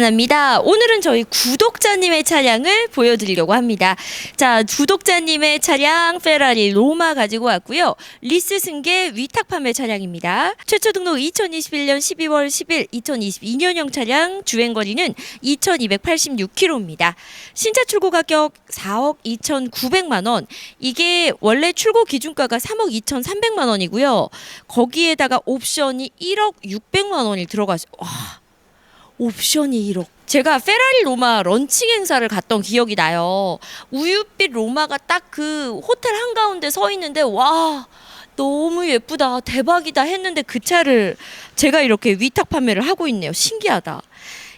미안합니다. 오늘은 저희 구독자님의 차량을 보여드리려고 합니다. 자, 구독자님의 차량 페라리 로마 가지고 왔고요. 리스 승계 위탁 판매 차량입니다. 최초 등록 2021년 12월 10일 2022년형 차량 주행 거리는 2286km입니다. 신차 출고 가격 4억 2,900만 원. 이게 원래 출고 기준가가 3억 2,300만 원이고요. 거기에다가 옵션이 1억 600만 원이 들어가서 와. 옵션이 1억. 제가 페라리 로마 런칭 행사를 갔던 기억이 나요. 우유빛 로마가 딱 그 호텔 한가운데 서 있는데 와 너무 예쁘다 대박이다 했는데 그 차를 제가 이렇게 위탁 판매를 하고 있네요. 신기하다.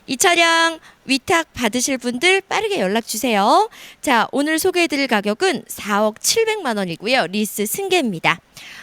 이 차량 위탁 받으실 분들 빠르게 연락 주세요. 자, 오늘 소개해 드릴 가격은 4억 700만 원이고요. 리스 승계입니다.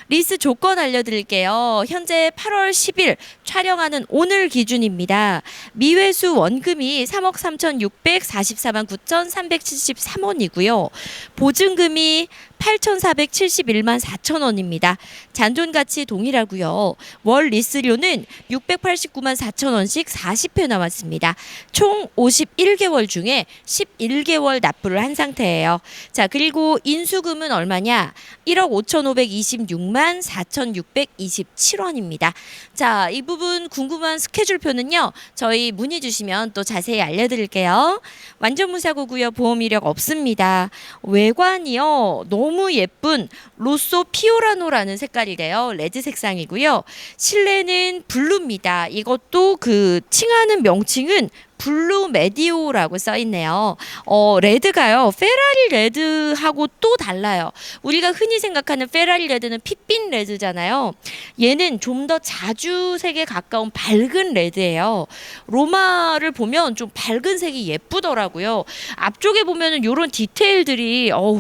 리스 조건 알려드릴게요. 현재 8월 10일 촬영하는 오늘 기준입니다. 미회수 원금이 3억 3,644만 9,373원이고요. 보증금이 8,471만 4천 원입니다. 잔존 가치 동일하고요. 월 리스료는 689만 4천 원씩 40회 남았습니다. 총 51개월 중에 11개월 납부를 한 상태예요. 자, 그리고 인수금은 얼마냐? 1억 5,526만 4,627원입니다. 자, 이 부분 궁금한 스케줄표는요. 저희 문의 주시면 또 자세히 알려드릴게요. 완전 무사고고요. 보험 이력 없습니다. 외관이요. 너무 예쁜 로쏘 피오라노라는 색깔이래요. 레드 색상이고요. 실내는 블루입니다. 이것도 그 칭하는 명칭은 블루 메디오라고 써 있네요. 어, 레드가요. 페라리 레드하고 또 달라요. 우리가 흔히 생각하는 페라리 레드는 핏빛 레드잖아요. 얘는 좀 더 자주색에 가까운 밝은 레드예요. 로마를 보면 좀 밝은 색이 예쁘더라고요. 앞쪽에 보면은 이런 디테일들이 어우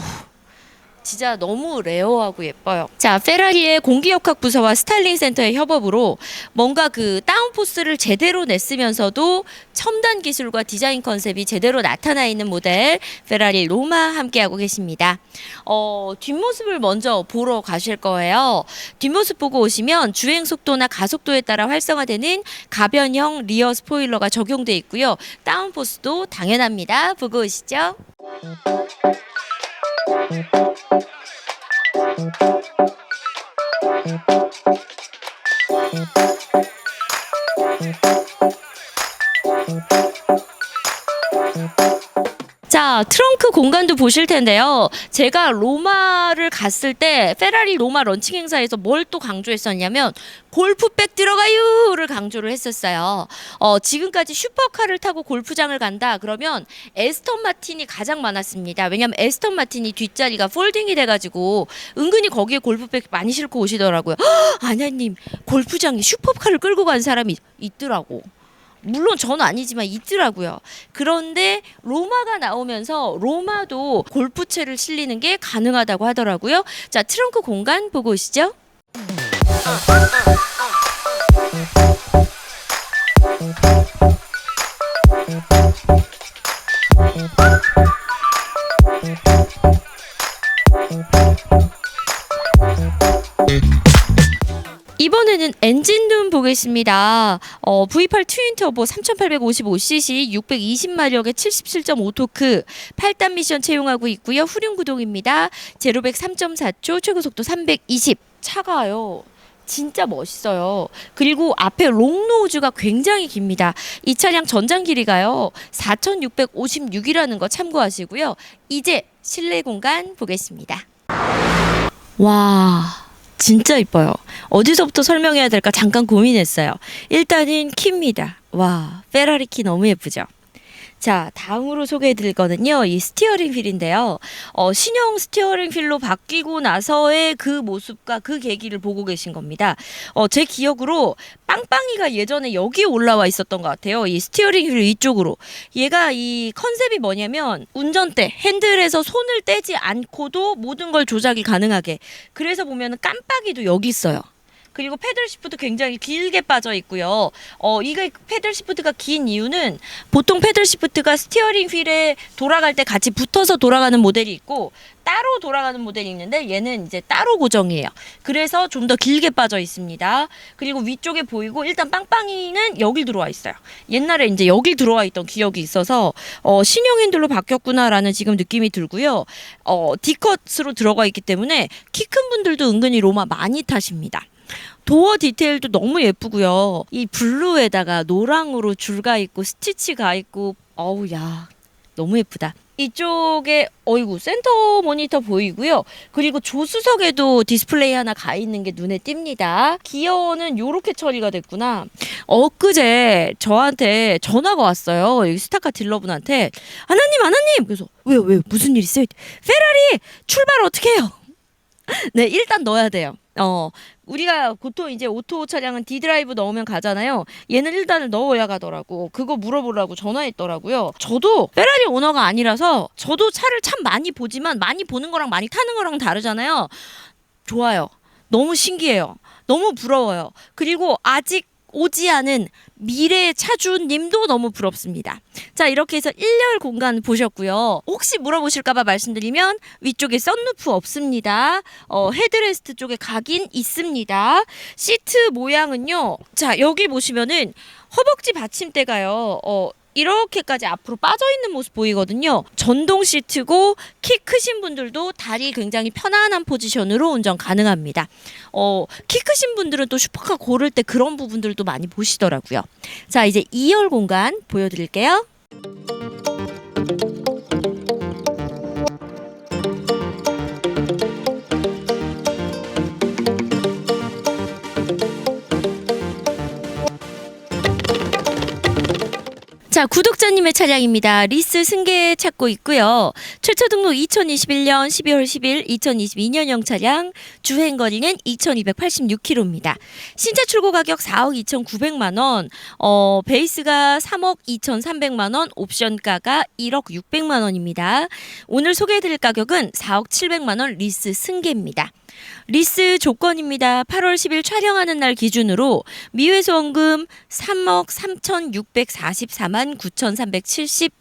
진짜 너무 레어하고 예뻐요. 자, 페라리의 공기역학 부서와 스타일링 센터의 협업으로 뭔가 그 다운포스를 제대로 냈으면서도 첨단 기술과 디자인 컨셉이 제대로 나타나 있는 모델 페라리 로마 함께하고 계십니다. 어, 뒷모습을 먼저 보러 가실 거예요. 뒷모습 보고 오시면 주행 속도나 가속도에 따라 활성화되는 가변형 리어 스포일러가 적용돼 있고요. 다운포스도 당연합니다. 보고 오시죠. Thank you. 자, 트렁크 공간도 보실 텐데요. 제가 로마를 갔을 때 페라리 로마 런칭 행사에서 뭘 또 강조했었냐면 골프백 들어가요를 강조를 했었어요. 어, 지금까지 슈퍼카를 타고 골프장을 간다 그러면 에스턴 마틴이 가장 많았습니다. 왜냐하면 에스턴 마틴이 뒷자리가 폴딩이 돼가지고 은근히 거기에 골프백 많이 싣고 오시더라고요. 헉, 아냐님 골프장에 슈퍼카를 끌고 간 사람이 있더라고. 물론 저는 아니지만 있더라고요. 그런데 로마가 나오면서 로마도 골프채를 실리는 게 가능하다고 하더라고요. 자, 트렁크 공간 보고 오시죠. 보겠습니다. 어, V8 트윈 터보 3855cc 620마력의 77.5토크 8단 미션 채용하고 있고요. 후륜 구동입니다. 제로백 3.4초 최고 속도 320 차가요. 진짜 멋있어요. 그리고 앞에 롱노우즈가 굉장히 깁니다. 이 차량 전장 길이가요. 4,656이라는 거 참고하시고요. 이제 실내 공간 보겠습니다. 와, 진짜 이뻐요. 어디서부터 설명해야 될까 잠깐 고민했어요. 일단은 키입니다. 와, 페라리 키 너무 예쁘죠? 자, 다음으로 소개해 드릴 거는요. 이 스티어링 휠인데요. 어, 신형 스티어링 휠로 바뀌고 나서의 그 모습과 그 계기를 보고 계신 겁니다. 어, 제 기억으로 빵빵이가 예전에 여기 올라와 있었던 것 같아요. 이 스티어링 휠 위쪽으로. 얘가 이 컨셉이 뭐냐면 운전대 핸들에서 손을 떼지 않고도 모든 걸 조작이 가능하게. 그래서 보면은 깜빡이도 여기 있어요. 그리고 패들 시프트 굉장히 길게 빠져 있고요. 어, 이게 패들 시프트가 긴 이유는 보통 패들 시프트가 스티어링 휠에 돌아갈 때 같이 붙어서 돌아가는 모델이 있고 따로 돌아가는 모델이 있는데 얘는 이제 따로 고정이에요. 그래서 좀 더 길게 빠져 있습니다. 그리고 위쪽에 보이고 일단 빵빵이는 여기 들어와 있어요. 옛날에 이제 여기 들어와 있던 기억이 있어서 어, 신형 핸들로 바뀌었구나라는 지금 느낌이 들고요. 어, D컷으로 들어가 있기 때문에 키 큰 분들도 은근히 로마 많이 타십니다. 도어 디테일도 너무 예쁘고요. 이 블루에다가 노랑으로 줄 가 있고 스티치 가 있고 어우 야 너무 예쁘다. 이쪽에 어이구 센터 모니터 보이고요. 그리고 조수석에도 디스플레이 하나 가 있는 게 눈에 띕니다. 기어는 요렇게 처리가 됐구나. 엊그제 저한테 전화가 왔어요. 여기 스타카 딜러분한테 하나님 하나님 그래서 왜요 왜요 무슨 일 있어요? 페라리 출발 어떻게 해요? 네 일단 넣어야 돼요. 어 우리가 보통 이제 오토 차량은 D 드라이브 넣으면 가잖아요. 얘는 일단을 넣어야 가더라고. 그거 물어보려고 전화했더라고요. 저도 페라리 오너가 아니라서 저도 차를 참 많이 보지만 많이 보는 거랑 많이 타는 거랑 다르잖아요. 좋아요. 너무 신기해요. 너무 부러워요. 그리고 아직 오지 않은 미래의 차주님도 너무 부럽습니다. 자, 이렇게 해서 1열 공간 보셨고요. 혹시 물어보실까봐 말씀드리면 위쪽에 썬루프 없습니다. 어, 헤드레스트 쪽에 각인 있습니다. 시트 모양은요. 자, 여기 보시면은 허벅지 받침대가요. 어, 이렇게까지 앞으로 빠져 있는 모습 보이거든요. 전동 시트고 키 크신 분들도 다리 굉장히 편안한 포지션으로 운전 가능합니다. 어, 키 크신 분들은 또 슈퍼카 고를 때 그런 부분들도 많이 보시더라고요. 자, 이제 2열 공간 보여드릴게요. 자, 구독자님의 차량입니다. 리스 승계 찾고 있고요. 최초 등록 2021년 12월 10일 2022년형 차량 주행 거리는 2286km입니다. 신차 출고 가격 4억 2,900만 원, 어, 베이스가 3억 2,300만 원, 옵션가가 1억 600만 원입니다. 오늘 소개해 드릴 가격은 4억 700만 원 리스 승계입니다. 리스 조건입니다. 8월 10일 촬영하는 날 기준으로 미회수원금 3억 3,644만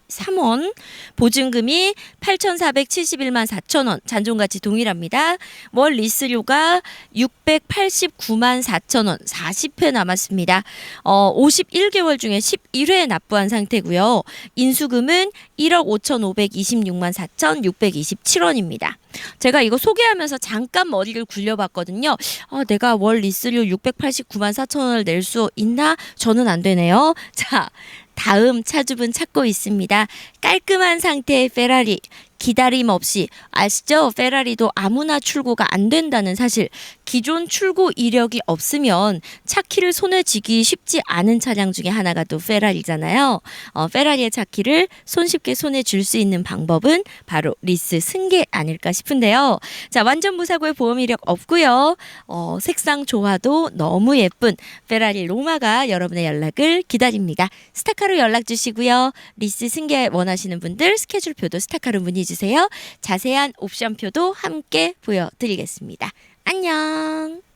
9,373원, 보증금이 8,471만 4천 원, 잔존가치 동일합니다. 월 리스료가 689만 4천 원, 40회 남았습니다. 어, 51개월 중에 11회 납부한 상태고요. 인수금은 1억 5,526만 4,627원입니다. 제가 이거 소개하면서 잠깐 머리를 굴려봤거든요. 아, 내가 월 리스료 689만 4천 원을 낼 수 있나? 저는 안 되네요. 자, 다음 차주분 찾고 있습니다. 깔끔한 상태의 페라리. 기다림 없이 아시죠? 페라리도 아무나 출고가 안 된다는 사실. 기존 출고 이력이 없으면 차 키를 손에 쥐기 쉽지 않은 차량 중에 하나가 또 페라리잖아요. 어, 페라리의 차 키를 손쉽게 손에 줄 수 있는 방법은 바로 리스 승계 아닐까 싶은데요. 자, 완전 무사고의 보험 이력 없고요. 어, 색상 조화도 너무 예쁜 페라리 로마가 여러분의 연락을 기다립니다. 스타카로 연락 주시고요. 리스 승계 원하시는 분들 스케줄표도 스타카로 문의 주세요. 자세한 옵션표도 함께 보여드리겠습니다. 안녕.